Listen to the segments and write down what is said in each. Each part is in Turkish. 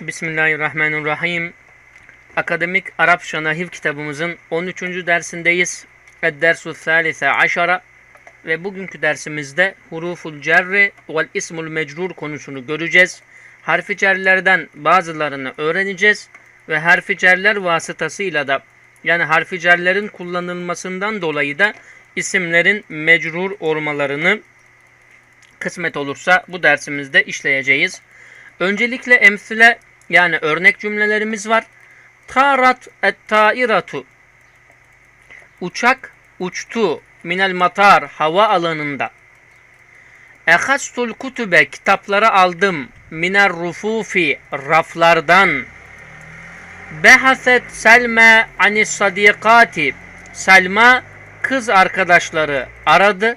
Bismillahirrahmanirrahim. Akademik Arapça Nahiv kitabımızın 13. dersindeyiz. Ed-dersu aşara ve bugünkü dersimizde huruful cerri vel ismul mecrur konusunu göreceğiz. Harfi cerlerden bazılarını öğreneceğiz ve harfi cerler vasıtasıyla da yani harfi cerlerin kullanılmasından dolayı da isimlerin mecrur olmalarını kısmet olursa bu dersimizde işleyeceğiz. Öncelikle emsile yani örnek cümlelerimiz var. Tarat et-tairatu Uçak uçtu minel matar hava alanında. Ehastul kutube kitapları aldım miner rufufi raflardan. Behaset Selma anis sadikati Selma kız arkadaşları aradı.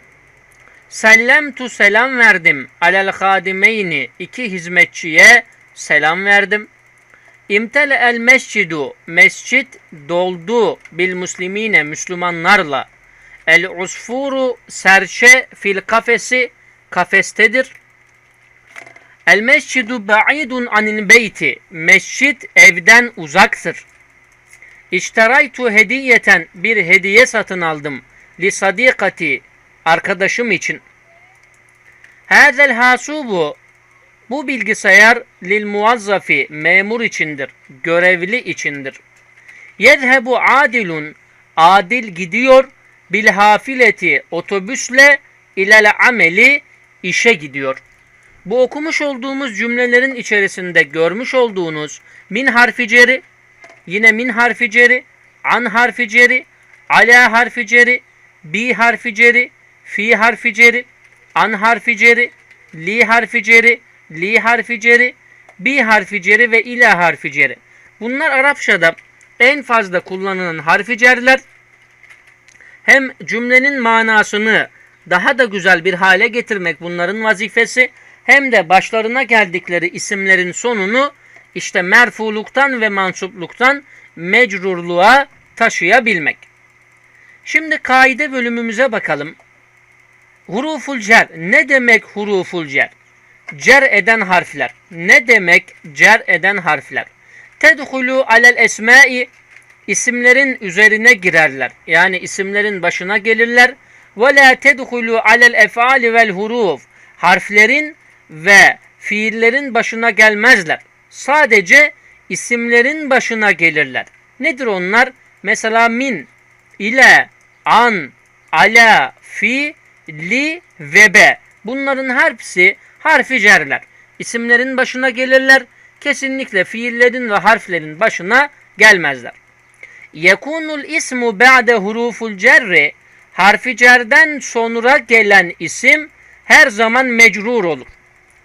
Sellemtu selam verdim alel hadimeyni iki hizmetçiye selam verdim. İmtele el mescidu mescit doldu bil muslimine Müslümanlarla. El usfuru serçe fil kafesi kafestedir. El mescidu ba'idun anil beyti mescit evden uzaktır. İşteraytu hediyeten bir hediye satın aldım. Li sadikati arkadaşım için. Hazel hasubu bu bilgisayar lil muazzafi memur içindir, görevli içindir. Yezhebu adilun adil gidiyor bil hafileti otobüsle ilele ameli işe gidiyor. Bu okumuş olduğumuz cümlelerin içerisinde görmüş olduğunuz min harfi ceri, yine min harfi ceri, an harfi ceri, ala harfi ceri, bi harfi ceri, fi harfi ceri, an harfi ceri, li harfi ceri, li harfi ceri, bi harfi ceri ve ila harfi ceri. Bunlar Arapçada en fazla kullanılan harfi cerler. Hem cümlenin manasını daha da güzel bir hale getirmek bunların vazifesi hem de başlarına geldikleri isimlerin sonunu işte merfuluktan ve mansupluktan mecrurluğa taşıyabilmek. Şimdi kaide bölümümüze bakalım. Huruful cer. Ne demek huruful cer? Cer eden harfler. Ne demek cer eden harfler? Tedhulu alel esmai isimlerin üzerine girerler. Yani isimlerin başına gelirler. Ve la tedhulu alel efali vel huruf. Harflerin ve fiillerin başına gelmezler. Sadece isimlerin başına gelirler. Nedir onlar? Mesela min, ile, an, ala, fi, li ve be. Bunların hepsi harfi cerler. İsimlerin başına gelirler. Kesinlikle fiillerin ve harflerin başına gelmezler. Yekunul ismu ba'de huruful cerri harfi cerden sonra gelen isim her zaman mecrur olur.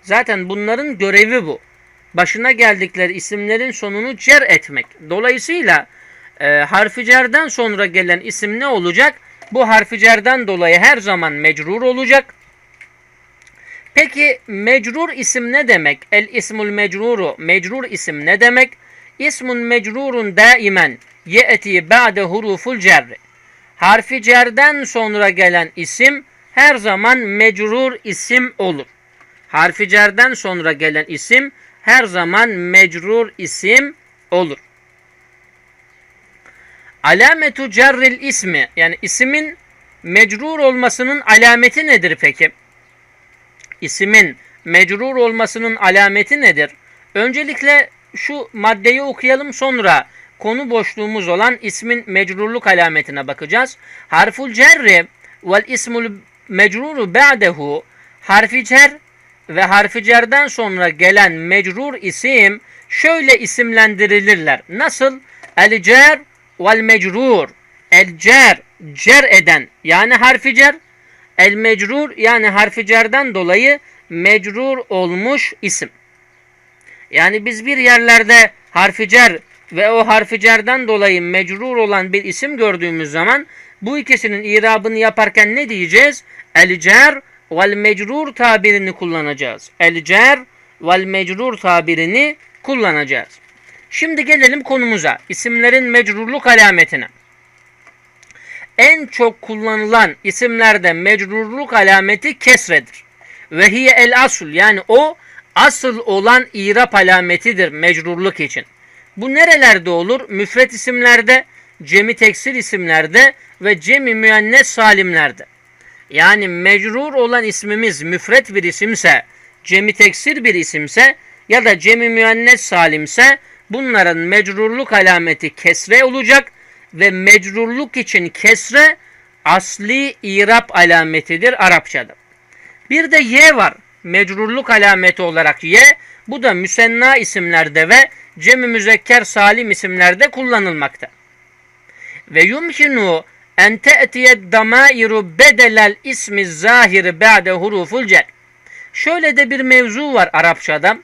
Zaten bunların görevi bu. Başına geldikleri isimlerin sonunu cer etmek. Dolayısıyla e, harfi cerden sonra gelen isim ne olacak? Bu harfi cerden dolayı her zaman mecrur olacak. Peki mecrur isim ne demek? El ismul mecruru. Mecrur isim ne demek? İsmun mecrurun daimen ye'ti ba'de huruful cerri. Harfi cerden sonra gelen isim her zaman mecrur isim olur. Harfi cerden sonra gelen isim her zaman mecrur isim olur. Alametu cerril ismi yani ismin mecrur olmasının alameti nedir peki? İsmin mecrur olmasının alameti nedir? Öncelikle şu maddeyi okuyalım sonra konu boşluğumuz olan ismin mecrurluk alametine bakacağız. Harful cerri vel ismul mecruru ba'dehu harfi cer ve harfi cerden sonra gelen mecrur isim şöyle isimlendirilirler. Nasıl? El cer vel mecrur. El cer, cer eden yani harfi cer. El mecrur yani harfi cerden dolayı mecrur olmuş isim. Yani biz bir yerlerde harfi cer ve o harfi cerden dolayı mecrur olan bir isim gördüğümüz zaman bu ikisinin irabını yaparken ne diyeceğiz? El cer vel mecrur tabirini kullanacağız. El cer vel mecrur tabirini kullanacağız. Şimdi gelelim konumuza. İsimlerin mecrurluk alametine. En çok kullanılan isimlerde mecrurluk alameti kesredir. Ve hiye el asul yani o asıl olan irap alametidir mecrurluk için. Bu nerelerde olur? Müfret isimlerde, cemi teksir isimlerde ve cemi müennes salimlerde. Yani mecrur olan ismimiz müfret bir isimse, cemi teksir bir isimse ya da cemi müennes salimse bunların mecrurluk alameti kesre olacak ve mecrurluk için kesre asli irap alametidir Arapçada. Bir de y var. Mecrurluk alameti olarak y. Bu da müsenna isimlerde ve cem-i müzekker salim isimlerde kullanılmakta. Ve yumkinu en te'tiyed damairu bedelel ismi zahiri ba'de huruful cer. Şöyle de bir mevzu var Arapçada.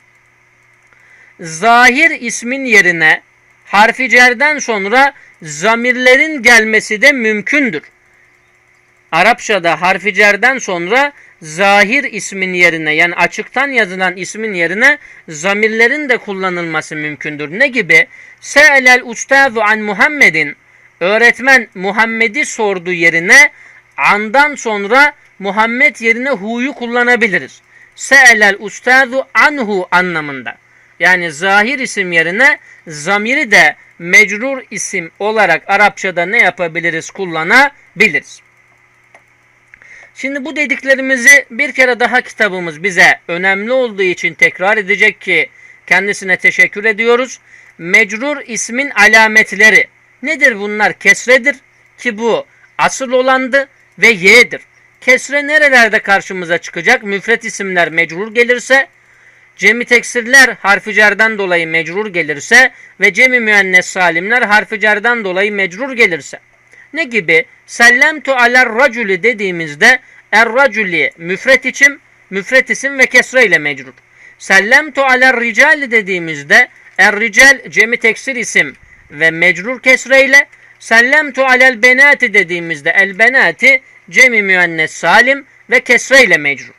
Zahir ismin yerine harfi cerden sonra zamirlerin gelmesi de mümkündür. Arapçada harfi cerden sonra zahir ismin yerine yani açıktan yazılan ismin yerine zamirlerin de kullanılması mümkündür. Ne gibi? Se'elel ustazu an Muhammedin öğretmen Muhammed'i sordu yerine andan sonra Muhammed yerine hu'yu kullanabiliriz. Se'elel ustazu anhu anlamında. Yani zahir isim yerine zamiri de mecrur isim olarak Arapçada ne yapabiliriz? Kullanabiliriz. Şimdi bu dediklerimizi bir kere daha kitabımız bize önemli olduğu için tekrar edecek ki kendisine teşekkür ediyoruz. Mecrur ismin alametleri nedir bunlar? Kesredir ki bu asıl olandı ve y'dir. Kesre nerelerde karşımıza çıkacak? Müfret isimler mecrur gelirse, cemi teksirler harfi cerden dolayı mecrur gelirse ve cemi müennes salimler harfi cerden dolayı mecrur gelirse. Ne gibi? Sellemtu aler raculi dediğimizde er raculi müfret isim, müfret isim ve kesre ile mecrur. Sellemtu aler ricali dediğimizde er rical cemi teksir isim ve mecrur kesre ile sellemtu alel benati dediğimizde el benati cemi müennes salim ve kesre ile mecrur.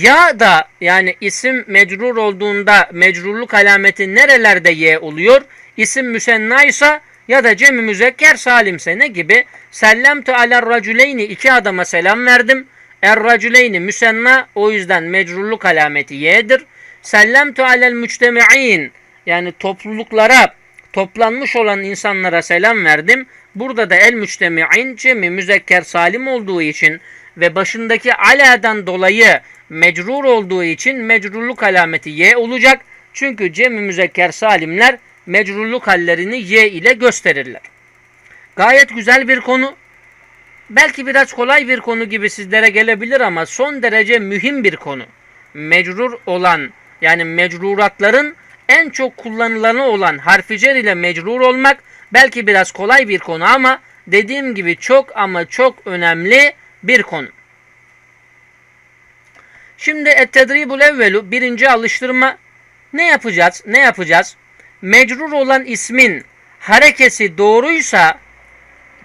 Ya da yani isim mecrur olduğunda mecrurluk alameti nerelerde y oluyor? İsim müsenna ise ya da cem müzekker salimse ne gibi? Sellemtu aler racüleyni iki adama selam verdim. Er racüleyni müsenna o yüzden mecrurluk alameti y'dir. Sellemtu alel müctemi'in yani topluluklara toplanmış olan insanlara selam verdim. Burada da el müctemi'in cemi müzekker salim olduğu için ve başındaki aladan dolayı mecrur olduğu için mecrurluk alameti y olacak. Çünkü cemi müzekker salimler mecrurluk hallerini y ile gösterirler. Gayet güzel bir konu. Belki biraz kolay bir konu gibi sizlere gelebilir ama son derece mühim bir konu. Mecrur olan yani mecruratların en çok kullanılanı olan harficer ile mecrur olmak belki biraz kolay bir konu ama dediğim gibi çok ama çok önemli bir konu. Şimdi et-tedribul evvelu birinci alıştırma ne yapacağız? Ne yapacağız? Mecrur olan ismin harekesi doğruysa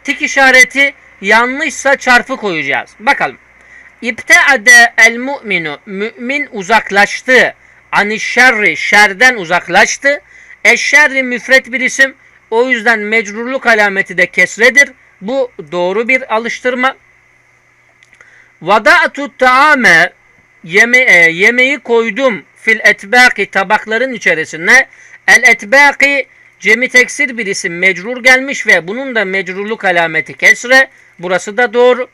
tik işareti yanlışsa çarpı koyacağız. Bakalım. İbteade el mu'minu mümin uzaklaştı. Ani şerri şerden uzaklaştı. Eşşerri müfret bir isim. O yüzden mecrurluk alameti de kesredir. Bu doğru bir alıştırma. Vada'tu ta'ame yeme e, yemeği koydum fil etbaki tabakların içerisine. El etbaki cemi teksir bir isim mecrur gelmiş ve bunun da mecrurluk alameti kesre. Burası da doğru.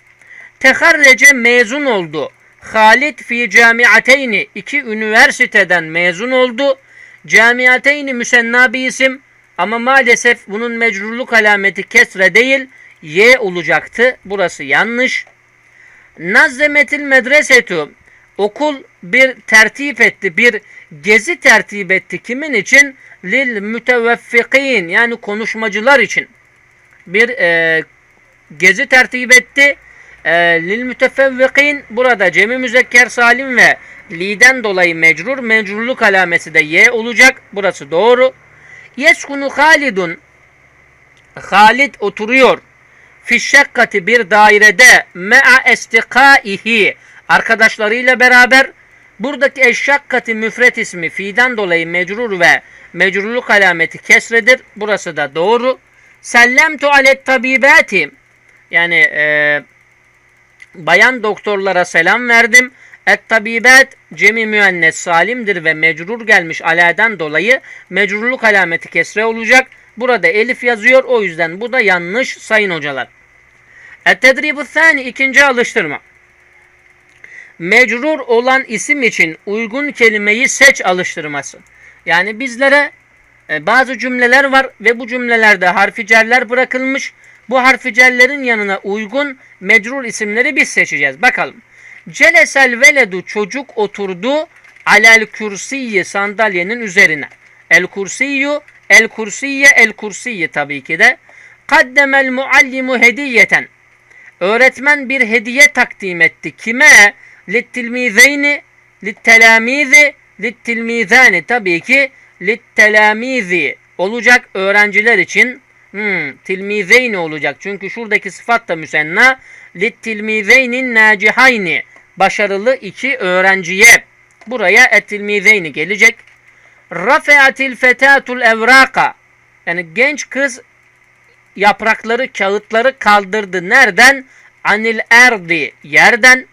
Teharrece mezun oldu. Halit fi camiateyni iki üniversiteden mezun oldu. Camiateyni müsenna bir isim ama maalesef bunun mecrurluk alameti kesre değil y olacaktı. Burası yanlış. Nazzemetil medresetu okul bir tertip etti, bir gezi tertip etti. Kimin için? Lil müteveffikin yani konuşmacılar için. Bir e, gezi tertip etti. E, lil mütefevvikin burada cemi müzekker salim ve liden dolayı mecrur. Mecrurluk alameti de y olacak. Burası doğru. Yeskunu Halidun Halid oturuyor. Fişşakkati bir dairede me'a estikaihi arkadaşlarıyla beraber buradaki eşşakkati müfret ismi fi'den dolayı mecrur ve mecrurluk alameti kesredir. Burası da doğru. Sellemtu alet tabibati yani e, bayan doktorlara selam verdim. Et tabibat cemi müennes salimdir ve mecrur gelmiş aladen dolayı mecrurluk alameti kesre olacak. Burada elif yazıyor o yüzden bu da yanlış sayın hocalar. Et tedribu thani ikinci alıştırma. Mecrur olan isim için uygun kelimeyi seç alıştırması. Yani bizlere e, bazı cümleler var ve bu cümlelerde harfi cerler bırakılmış. Bu harfi cerlerin yanına uygun mecrur isimleri biz seçeceğiz. Bakalım. Celesel veledu çocuk oturdu alel kürsiyyi sandalyenin üzerine. El kursiyyu el kursiye el kursiyyi tabii ki de. Kaddemel muallimu hediyeten. Öğretmen bir hediye takdim etti. Kime? Littilmizeyni, littelamizi, littilmizani. Tabii ki littelamizi olacak öğrenciler için. Hmm, tilmizeyni olacak. Çünkü şuradaki sıfat da müsenna. Littilmizeynin nacihayni. Başarılı iki öğrenciye. Buraya ettilmizeyni gelecek. Rafeatil fetatul evraka. Yani genç kız yaprakları, kağıtları kaldırdı. Nereden? Anil erdi. Yerden.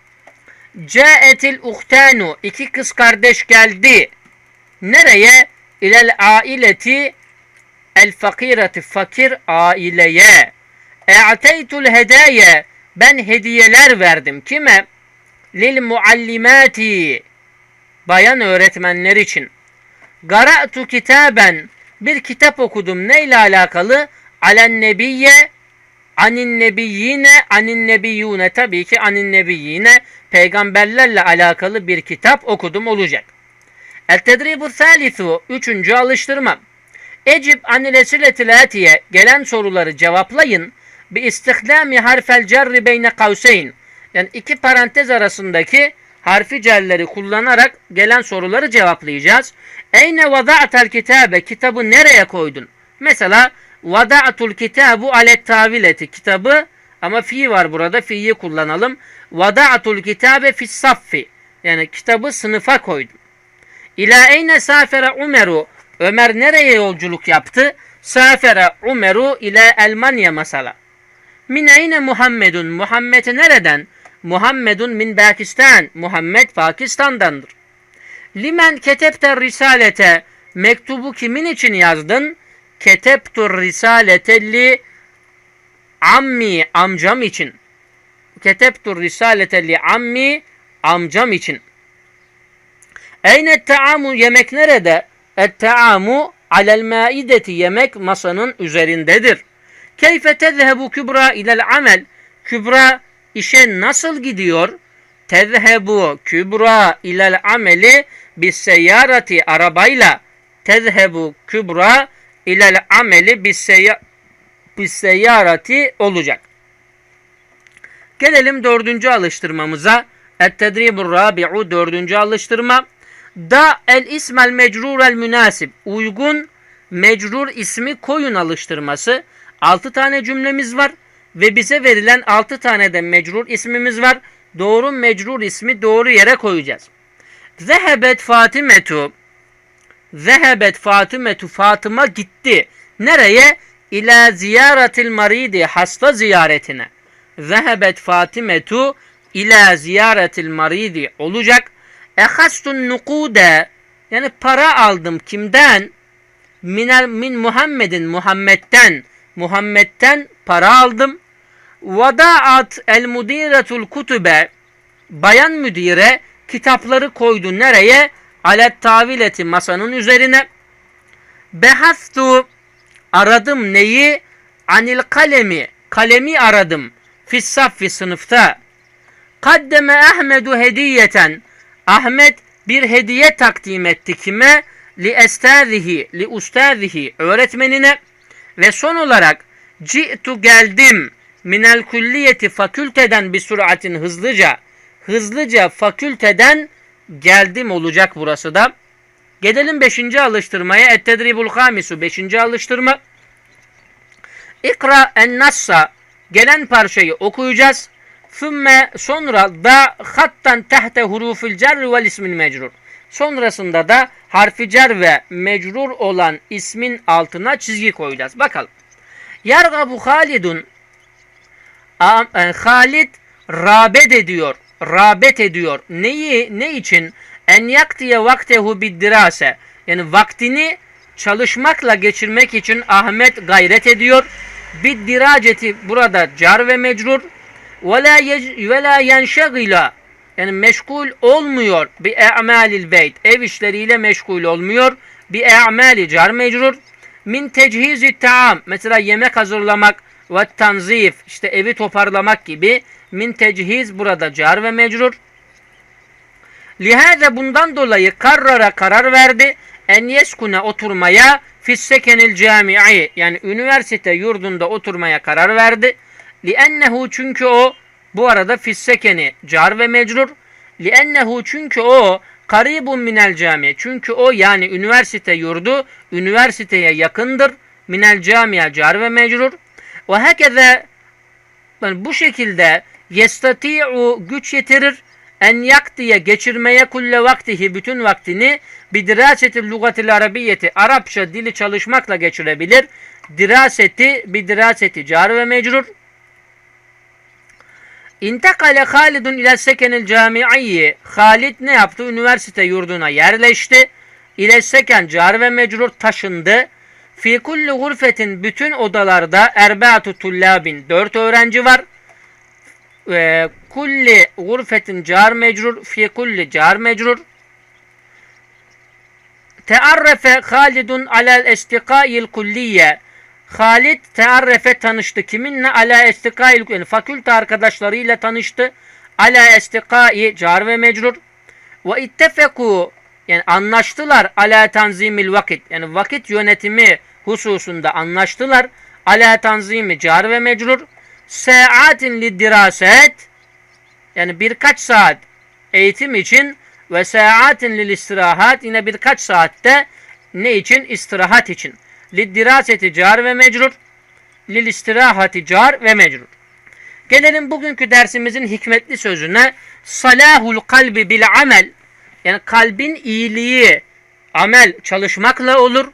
Caetil uhtanu. iki kız kardeş geldi. Nereye? İlel aileti el fakireti fakir aileye. E'teytul hedaye. Ben hediyeler verdim. Kime? Lil muallimati. Bayan öğretmenler için. Gara'tu kitaben. Bir kitap okudum. Neyle alakalı? Alen nebiyye anin nebiyyine anin nebiyyune tabii ki anin nebiyyine peygamberlerle alakalı bir kitap okudum olacak. El tedribu thalithu üçüncü alıştırma. Ecib anil esiletil gelen soruları cevaplayın. Bi istihdami harfel cerri beyne kavseyn. Yani iki parantez arasındaki harfi cerleri kullanarak gelen soruları cevaplayacağız. Eyne vada'tel kitabe kitabı nereye koydun? Mesela vada'tul kitabu alet tavileti kitabı ama fi var burada fi'yi kullanalım. Vada'tul kitabe fis saffi yani kitabı sınıfa koydum. İla eyne safere Umeru Ömer nereye yolculuk yaptı? Safere Umeru ile Almanya mesela. Min eyne Muhammedun Muhammed nereden? Muhammedun min Pakistan. Muhammed Pakistan'dandır. Limen ketebte risalete mektubu kimin için yazdın? Ketebtur risalete li ammi amcam için. Ketebtur risalete li ammi amcam için. Eyne taamu yemek nerede? Et taamu alel maideti yemek masanın üzerindedir. Keyfe tezhebu kübra ilel amel. Kübra işe nasıl gidiyor? Tezhebu kübra ilel ameli bis seyyarati arabayla. Tezhebu kübra ilel ameli bis seyyarati olacak. Gelelim dördüncü alıştırmamıza. Et-tedribur rabi'u dördüncü alıştırma. Da el ismel mecrur el münasib. Uygun mecrur ismi koyun alıştırması. Altı tane cümlemiz var ve bize verilen altı tane de mecrur ismimiz var. Doğru mecrur ismi doğru yere koyacağız. Zehebet Fatimetu Zehebet Fatimetu Fatıma gitti. Nereye? İla ziyaretil maridi hasta ziyaretine. Zehebet Fatimetu ila ziyaretil maridi olacak. Ehastun nukude yani para aldım kimden? Minel, min Muhammedin Muhammed'den Muhammed'den para aldım. Vadaat el mudiretul kutube bayan müdire kitapları koydu nereye? Alet tavileti masanın üzerine. Behastu aradım neyi? Anil kalemi kalemi aradım. Fissaffi sınıfta. Kaddeme Ahmedu hediyeten Ahmet bir hediye takdim etti kime? Li estadihi, li ustadihi öğretmenine ve son olarak ci'tu geldim minel kulliyeti fakülteden bir süratin hızlıca hızlıca fakülteden geldim olacak burası da. Gelelim 5. alıştırmaya. Et-tedribul hamisu 5. alıştırma. İkra en-nassa gelen parçayı okuyacağız. Sümme sonra da hattan tehte hurufil cerri vel ismil mecrur. Sonrasında da harfi cer ve mecrur olan ismin altına çizgi koyacağız. Bakalım. Yargabu Halidun e, Halid rağbet ediyor. rağbet ediyor. Neyi ne için? En yaktiye vaktehu biddirase. Yani vaktini çalışmakla geçirmek için Ahmet gayret ediyor. Biddiraceti burada car ve mecrur. Ve la ve la. Yani meşgul olmuyor bi e'malil beyt. Ev işleriyle meşgul olmuyor. Bi e'mali car mecrur. Min tecihizi taam. Mesela yemek hazırlamak ve tanzif. işte evi toparlamak gibi. Min tecihiz burada car ve mecrur. Lihaze bundan dolayı karrara karar verdi. En yeskune oturmaya fissekenil cami'i yani üniversite yurdunda oturmaya karar verdi. Liennehu çünkü o bu arada fissekeni car ve mecrur. Liennehu çünkü o karibun minel cami. Çünkü o yani üniversite yurdu üniversiteye yakındır. Minel camiye car ve mecrur. Ve hekeze yani bu şekilde yestati'u güç yetirir en yaktiye geçirmeye kulle vaktihi bütün vaktini bir dirasetil lugatil arabiyeti Arapça dili çalışmakla geçirebilir. Diraseti bir diraseti car ve mecrur. İntekale Halidun ile sekenil cami'i. Halid ne yaptı? Üniversite yurduna yerleşti. İle seken car ve mecrur taşındı. Fi kulli gurfetin bütün odalarda erbaatu tullabin dört öğrenci var. Ee, kulli gurfetin car mecrur fi kulli car mecrur. Tearrefe Halidun alel estikâil kulliye. Halid tearrefe tanıştı. Kiminle? Ala estikâil yani fakülte arkadaşlarıyla tanıştı. Ala estikâi car ve mecrur. Ve ittefeku yani anlaştılar ala tanzimil vakit. Yani vakit yönetimi hususunda anlaştılar. Ala tanzimi car ve mecrur. Saatin lidiraset yani birkaç saat eğitim için ve saatin lil istirahat yine birkaç saatte ne için? İstirahat için. Liddiraseti car ve mecrur. Lil istirahati car ve mecrur. Gelelim bugünkü dersimizin hikmetli sözüne. Salahul kalbi bil amel. Yani kalbin iyiliği amel çalışmakla olur.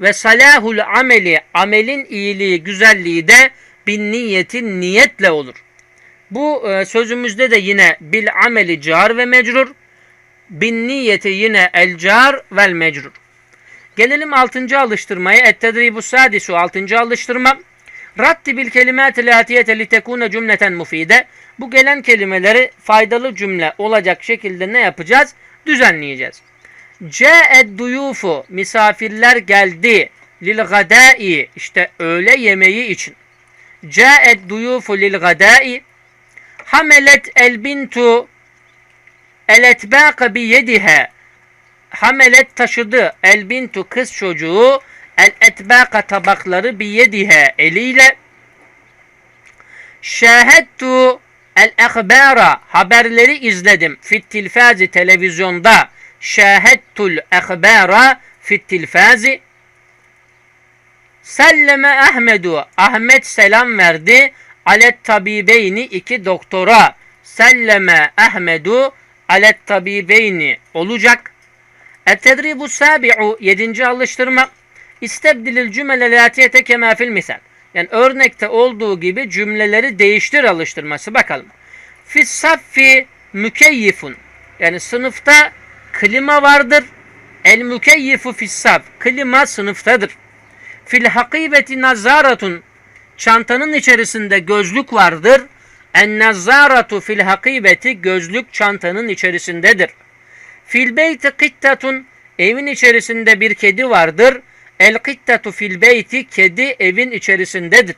Ve salahul ameli amelin iyiliği güzelliği de bin niyetin niyetle olur. Bu e, sözümüzde de yine bil ameli car ve mecrur. Bin niyeti yine el car vel mecrur. Gelelim 6. alıştırmaya. Et-tedribu sadisu 6. alıştırma. Rattibil kelimat-i latiyete li tekune cümleten mufide. Bu gelen kelimeleri faydalı cümle olacak şekilde ne yapacağız? Düzenleyeceğiz. Ce'ed duyufu misafirler geldi. Lil gadai işte öğle yemeği için. Ce'ed duyufu lil gadai Hamelet el bintu el etbâka bi yedihe Hamelet taşıdı. El bintu kız çocuğu el etbâka tabakları bi yedihe eliyle. Şahettu el ehbara haberleri izledim. Fit tilfazi televizyonda. Şahettul ehbara fit tilfazi Selleme Ahmedu Ahmet selam verdi. Alet tabibeyni iki doktora. Selleme Ahmedu alet tabibeyni olacak. Et-tedribu sabi'u yedinci alıştırma istebdilil cümle latiyete kema fil misal. Yani örnekte olduğu gibi cümleleri değiştir alıştırması. Bakalım. Fis saffi mükeyyifun. Yani sınıfta klima vardır. El mükeyyifu fis saf. Klima sınıftadır. Fil hakibeti nazaratun çantanın içerisinde gözlük vardır. En nazaratu fil hakibeti gözlük çantanın içerisindedir. Fil beyti kittatun evin içerisinde bir kedi vardır. El kittatu fil beyti kedi evin içerisindedir.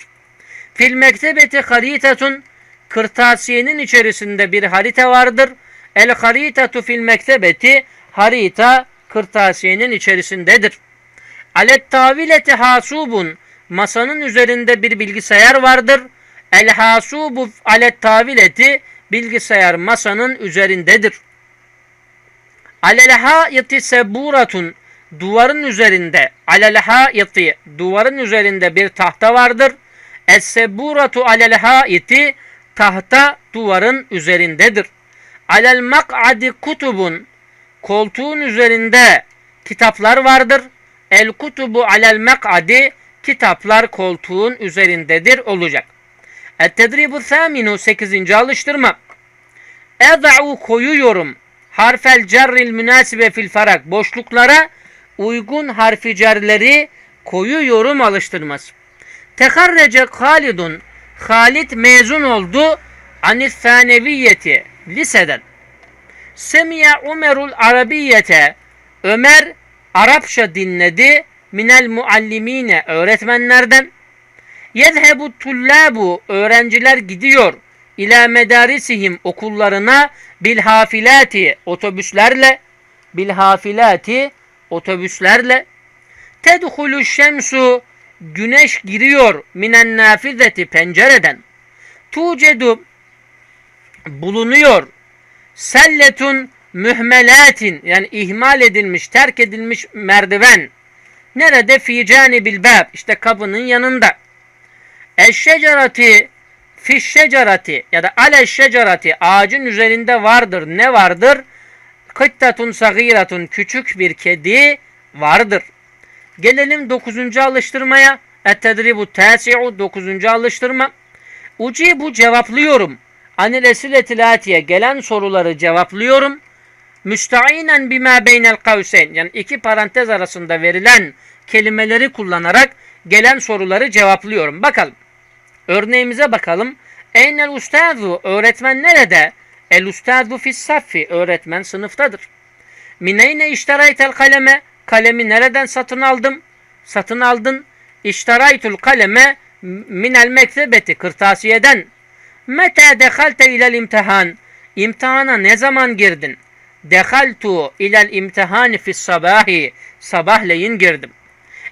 Fil mektebeti haritatun kırtasiyenin içerisinde bir harita vardır. El haritatu fil mektebeti harita kırtasiyenin içerisindedir. Alet tavileti hasubun masanın üzerinde bir bilgisayar vardır. El hasubu alet tavileti bilgisayar masanın üzerindedir. Alel haiti seburatun duvarın üzerinde alel haiti duvarın üzerinde bir tahta vardır. Es seburatu alel haiti tahta duvarın üzerindedir. Alel mak'adi kutubun koltuğun üzerinde kitaplar vardır. El kutubu alel mak'adi kitaplar koltuğun üzerindedir olacak. Et-tedribu thaminu 8. alıştırma. Eda'u koyuyorum. Harfel cerril münasibe fil farak. Boşluklara uygun harfi cerleri koyuyorum alıştırması. Teharrece Halidun. Halid mezun oldu. Anis saneviyeti. Liseden. Semiye Umerul Arabiyete. Ömer Arapça dinledi. Minel muallimine öğretmenlerden. Yezhebu tullabu öğrenciler gidiyor. İlâ medarisihim okullarına bilhafilati otobüslerle bilhafilati otobüslerle. Tedhulu şemsu güneş giriyor minen nafizeti pencereden. Tucedu bulunuyor. Selletun mühmelatin yani ihmal edilmiş terk edilmiş merdiven. Nerede? Fi canibil bab işte kapının yanında. Eşşecerati fişşecerati ya da ale şecerati ağacın üzerinde vardır. Ne vardır? Kıttatun sagiratun küçük bir kedi vardır. Gelelim dokuzuncu alıştırmaya. Et-tedribu tasi'u dokuzuncu alıştırma. Ucibu cevaplıyorum. Anil esiletil atiye gelen soruları cevaplıyorum. Müstainen bima beynel kavseyn yani iki parantez arasında verilen kelimeleri kullanarak gelen soruları cevaplıyorum. Bakalım. Örneğimize bakalım. Eynel ustazu öğretmen nerede? El ustazu fis saffi öğretmen sınıftadır. Mineyne işteraytel kaleme kalemi nereden satın aldım? Satın aldın. İşteraytul kaleme minel mektebeti kırtasiyeden. Mete dehalte ilel imtihan imtihana ne zaman girdin? Dehaltu ilel imtihani fis sabahi sabahleyin girdim.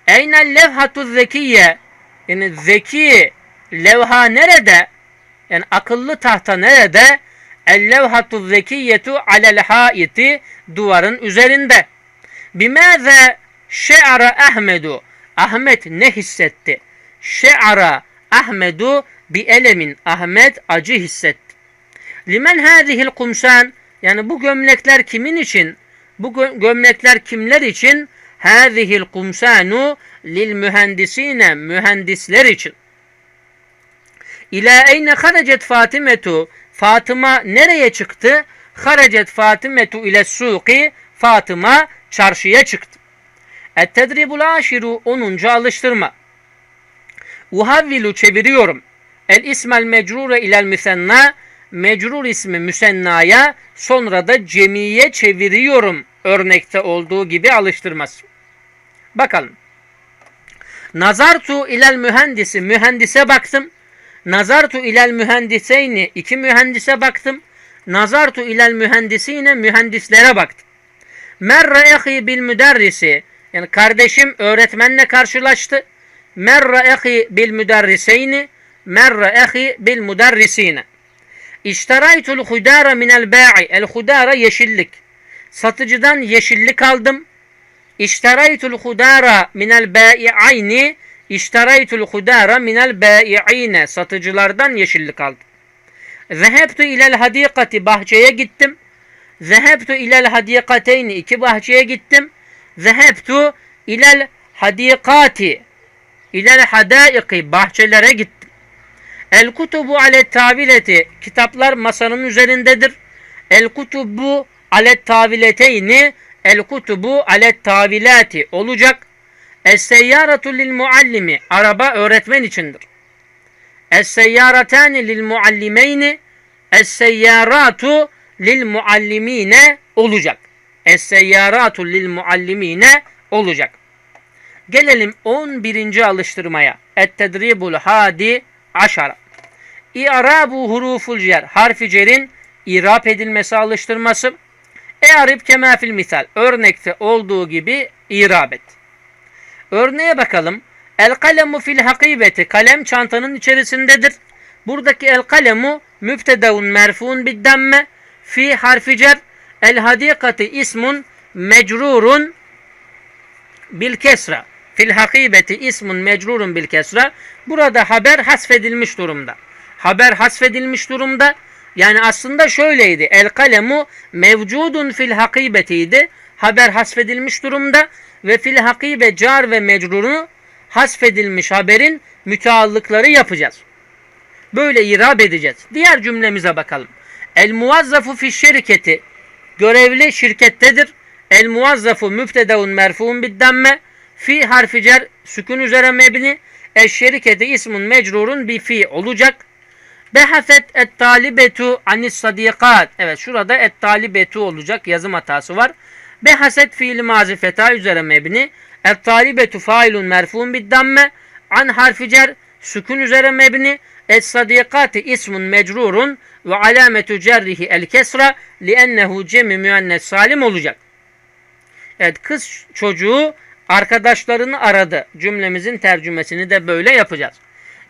Eynel levhatu zekiye yani zeki levha nerede? Yani akıllı tahta nerede? El-levhatu zekiyetu alel haiti duvarın üzerinde. Bimaze şe'ara Ahmedu Ahmet ne hissetti? Şe'ara Ahmedu bi elemin Ahmet acı hissetti. Limen hadihil kumsan yani bu gömlekler kimin için? Bu gömlekler kimler için? Hadihil kumsanu lil mühendisine mühendisler için. İlâ eyne harecet Fatimetu Fatıma nereye çıktı? Harecet Fatimetu ile suki Fatıma çarşıya çıktı. Et-tedribul aşiru 10. alıştırma. Uhavvilu çeviriyorum. El ismel mecrure ilel müsenna mecrur ismi müsennaya sonra da cemiye çeviriyorum örnekte olduğu gibi alıştırması. Bakalım. Nazartu ilel mühendisi mühendise baktım. Nazartu ilel mühendiseyni iki mühendise baktım. Nazartu ilel mühendisine mühendislere baktım. Merre ehi bil müderrisi yani kardeşim öğretmenle karşılaştı. Merre ehi bil müderriseyni merre ehi bil müderrisine. İşteraytul hudara minel ba'i. El hudara yeşillik. Satıcıdan yeşillik aldım. İşteraytul hudara minel bai'ayni. İşteraytul hudara minel bai'ine. Satıcılardan yeşillik aldım. Zehebtu ilel hadikati. Bahçeye gittim. Zehebtu ilel hadikateyni. iki bahçeye gittim. Zehebtu ilel hadikati. İlel hadaiki. Bahçelere gittim. El kutubu ale tavileti. Kitaplar masanın üzerindedir. El kutubu ale tavileteyni. El kutubu ale tavilati olacak. Es seyyaratu lil muallimi. Araba öğretmen içindir. Es seyyaratani lil muallimeyni. Es seyyaratu lil muallimine olacak. Es seyyaratu lil muallimine olacak. Gelelim 11. alıştırmaya. Et tedribul hadi aşara. İ'rabu huruful cer. Harfi cerin irap edilmesi alıştırması. E'arib kema fil misal. Örnekte olduğu gibi irab et. Örneğe bakalım. El kalemu fil hakibeti. Kalem çantanın içerisindedir. Buradaki el kalemu mübtedevun merfuun biddemme. Fi harfi cer. El hadikati ismun mecrurun bil kesra. Fil hakibeti ismun mecrurun bil kesra. Burada haber hasfedilmiş durumda. Haber hasfedilmiş durumda. Yani aslında şöyleydi. El kalemu mevcudun fil hakibetiydi. Haber hasfedilmiş durumda ve fil hakibe car ve mecrurunu hasfedilmiş haberin müteallıkları yapacağız. Böyle irab edeceğiz. Diğer cümlemize bakalım. El muvazzafu fi şirketi görevli şirkettedir. El muvazzafu mübtedeun merfuun biddemme fi harfi cer sükun üzere mebni eş şirketi ismun mecrurun bi fi olacak. Behaset et talibetu anis sadikat. Evet şurada et talibetu olacak yazım hatası var. Behaset fiili mazi feta üzere mebni. Et talibetu failun merfuun biddamme. An harfi cer sükun üzere mebni. Es sadikati ismun mecrurun ve alametu cerrihi el kesra liennehu cemi müennes salim olacak. Evet kız çocuğu arkadaşlarını aradı. Cümlemizin tercümesini de böyle yapacağız.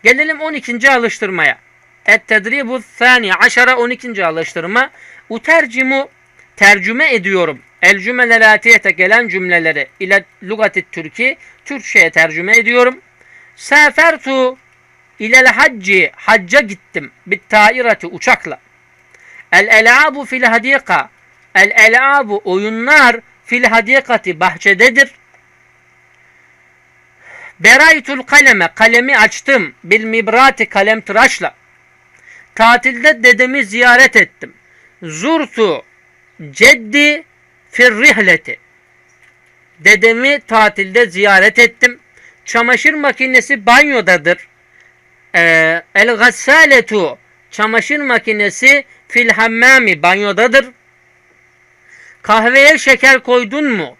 Gelelim 12. alıştırmaya. Et-tedribu thani aşara 12. alıştırma. Utercimu tercüme ediyorum. El cümeleriyete gelen cümleleri ile lugati Türki Türkçe'ye tercüme ediyorum. Sefertu ilel hacci hacca gittim. Bit tairati uçakla. El elabu fil hadika. El elabu oyunlar fil hadikati bahçededir. Beraytul kaleme kalemi açtım. Bil mibrati kalem tıraşla. Tatilde dedemi ziyaret ettim. Zurtu ceddi fir rihleti. Dedemi tatilde ziyaret ettim. Çamaşır makinesi banyodadır. Ee, el gassaletu çamaşır makinesi fil banyodadır. Kahveye şeker koydun mu?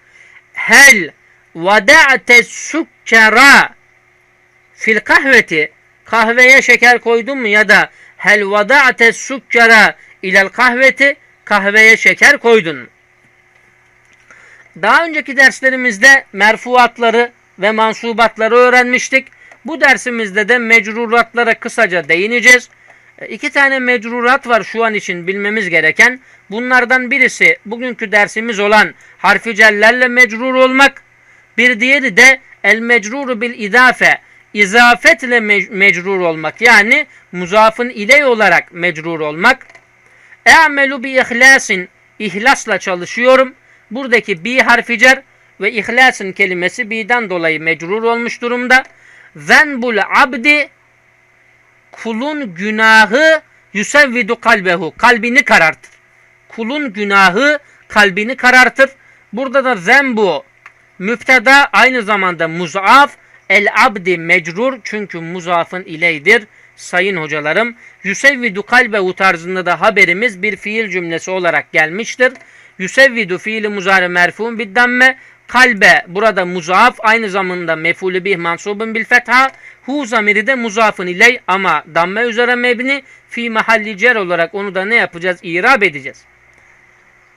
Hel vada'te sukkera fil kahveti kahveye şeker koydun mu ya da hel vada'te sukkera ilel kahveti kahveye şeker koydun mu? Daha önceki derslerimizde merfuatları ve mansubatları öğrenmiştik. Bu dersimizde de mecruratlara kısaca değineceğiz. E, İki tane mecrurat var şu an için bilmemiz gereken. Bunlardan birisi bugünkü dersimiz olan harfi cellerle mecrur olmak. Bir diğeri de el mecruru bil idafe. İzafetle me- mecrur olmak. Yani muzafın iley olarak mecrur olmak. E'melu bi ihlasin. İhlasla çalışıyorum. Buradaki bi harfi cer ve ihlasın kelimesi bi'den dolayı mecrur olmuş durumda. Zenbul abdi kulun günahı yusevvidu kalbehu. Kalbini karartır. Kulun günahı kalbini karartır. Burada da zembu müpteda aynı zamanda muzaf el abdi mecrur çünkü muzafın ileydir. Sayın hocalarım yusevvidu kalbehu tarzında da haberimiz bir fiil cümlesi olarak gelmiştir. Yusevvidu fiili muzari merfuun biddamme kalbe burada muzaf aynı zamanda mefulü bih mansubun bil fetha hu zamiri de muzafın iley ama damme üzere mebni fi mahalli cer olarak onu da ne yapacağız? İrab edeceğiz.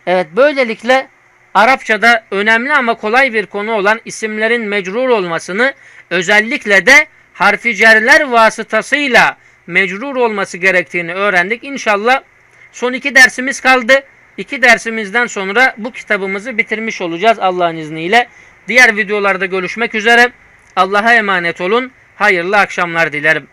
Evet böylelikle Arapçada önemli ama kolay bir konu olan isimlerin mecrur olmasını özellikle de harfi cerler vasıtasıyla mecrur olması gerektiğini öğrendik. İnşallah son iki dersimiz kaldı. İki dersimizden sonra bu kitabımızı bitirmiş olacağız Allah'ın izniyle. Diğer videolarda görüşmek üzere. Allah'a emanet olun. Hayırlı akşamlar dilerim.